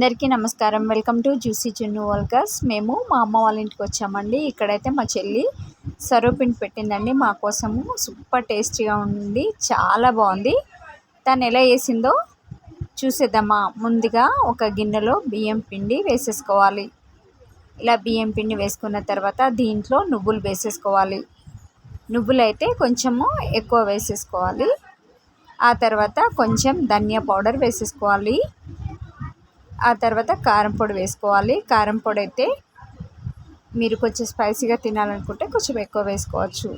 అందరికీ నమస్కారం. Welcome to juicy చున్ను వల్కర్స్ మేము మా అమ్మ వాళ్ళ ఇంటికి వచ్చామండి. ఇక్కడైతే మా చెల్లి సర్వపిండి పెట్టిందండి. మా కోసము సూపర్ టేస్టీగా ఉంది. చాలా బాగుంది. తను ఎలా వేసిందో చూసేద్దామా. ముందుగా ఒక గిన్నెలో బియ్యం పిండి వేసేసుకోవాలి. ఇలా బియ్యం పిండి వేసుకున్న తర్వాత దీంట్లో నువ్వులు వేసేసుకోవాలి. నువ్వులు అయితే కొంచెము ఎక్కువ వేసేసుకోవాలి. ఆ తర్వాత కొంచెం ధనియా పౌడర్ వేసేసుకోవాలి. ఆ తర్వాత కారం పొడి వేసుకోవాలి. కారం పొడి అయితే మీరు కొంచెం స్పైసీగా తినాలనుకుంటే కొంచెం ఎక్కువ వేసుకోవచ్చు.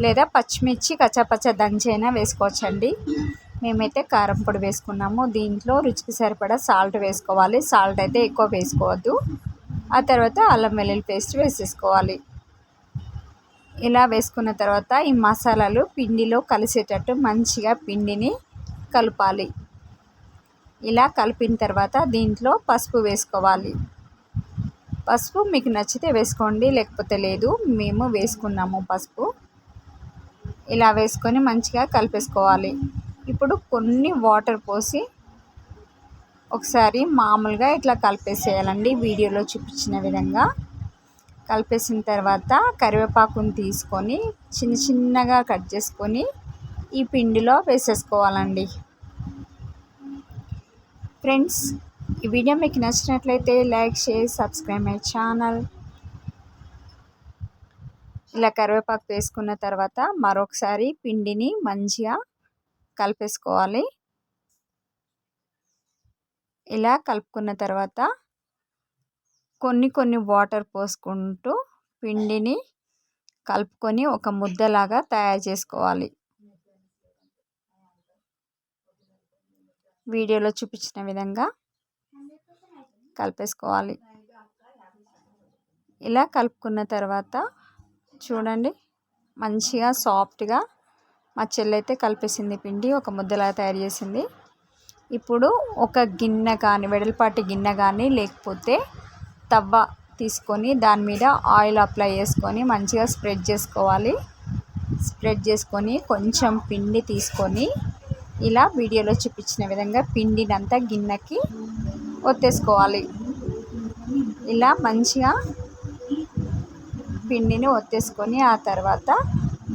లేదా పచ్చిమిర్చి కచ్చాపచ్చ దంచైనా వేసుకోవచ్చండి. మేమైతే కారం పొడి వేసుకున్నాము. దీంట్లో రుచికి సరిపడా సాల్ట్ వేసుకోవాలి. సాల్ట్ అయితే ఎక్కువ వేసుకోవద్దు. ఆ తర్వాత అల్లం వెల్లుల్లి పేస్ట్ వేసేసుకోవాలి. ఇలా వేసుకున్న తర్వాత ఈ మసాలాలు పిండిలో కలిసేటట్టు మంచిగా పిండిని కలపాలి. ఇలా కలిపిన తర్వాత దీంట్లో పసుపు వేసుకోవాలి. పసుపు మీకు నచ్చితే వేసుకోండి లేకపోతే లేదు మేము వేసుకున్నాము పసుపు. ఇలా వేసుకొని మంచిగా కలిపేసుకోవాలి. ఇప్పుడు కొన్ని వాటర్ పోసి ఒకసారి మామూలుగా ఇట్లా కలిపేసేయాలండి వీడియోలో చూపించిన విధంగా. కలిపేసిన తర్వాత కరివేపాకుని తీసుకొని చిన్న చిన్నగా కట్ చేసుకొని ఈ పిండిలో వేసేసుకోవాలండి. ఫ్రెండ్స్ ఈ వీడియో మీకు నచ్చినట్లయితే like share subscribe my channel. ఇలా కరివేపాకు వేసుకున్న తర్వాత మరొకసారి పిండిని మంచిగా కలిపేసుకోవాలి. ఇలా కలుపుకున్న తర్వాత కొన్ని కొన్ని వాటర్ పోసుకుంటూ పిండిని కలుపుకొని ఒక ముద్దలాగా తయారు చేసుకోవాలి. వీడియోలో చూపించిన విధంగా కలిపేసుకోవాలి. ఇలా కలుపుకున్న తర్వాత చూడండి మంచిగా సాఫ్ట్గా మా చెల్లైతే కలిపేసింది పిండి ఒక ముద్దలా తయారు చేసింది. ఇప్పుడు ఒక గిన్నె కానీ వెడల్పాటి గిన్నె కానీ లేకపోతే తవ్వ తీసుకొని దాని మీద ఆయిల్ అప్లై చేసుకొని మంచిగా స్ప్రెడ్ చేసుకోవాలి. స్ప్రెడ్ చేసుకొని కొంచెం పిండి తీసుకొని ఇలా వీడియోలో చూపించిన విధంగా పిండినంతా గిన్నెకి ఒత్తేసుకోవాలి. ఇలా మంచిగా పిండిని ఒత్తేసుకొని ఆ తర్వాత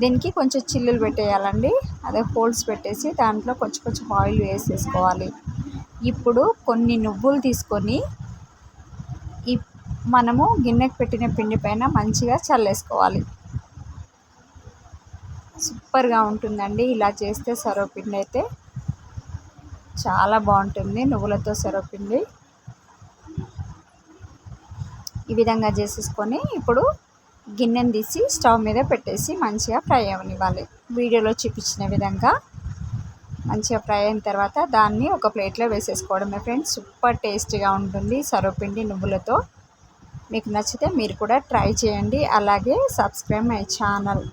దీనికి కొంచెం చిల్లులు పెట్టేయాలండి. అదే హోల్స్ పెట్టేసి దాంట్లో కొంచెం కొంచెం ఆయిల్ వేసేసుకోవాలి. ఇప్పుడు కొన్ని నువ్వులు తీసుకొని ఈ మనము గిన్నెకి పెట్టిన పిండి పైన మంచిగా చల్లేసుకోవాలి. సూపర్గా ఉంటుందండి. ఇలా చేస్తే సర్వపిండి అయితే చాలా బాగుంటుంది. నువ్వులతో సర్వపిండి ఈ విధంగా చేసేసుకొని ఇప్పుడు గిన్నెని తీసి స్టవ్ మీద పెట్టేసి మంచిగా ఫ్రై అవ్వనివ్వాలి. వీడియోలో చూపించిన విధంగా మంచిగా ఫ్రై అయిన తర్వాత దాన్ని ఒక ప్లేట్లో వేసేసుకోవడమే ఫ్రెండ్స్. సూపర్ టేస్టీగా ఉంటుంది సర్వపిండి నువ్వులతో. మీకు నచ్చితే మీరు కూడా ట్రై చేయండి. అలాగే subscribe my channel.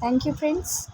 Thank you friends.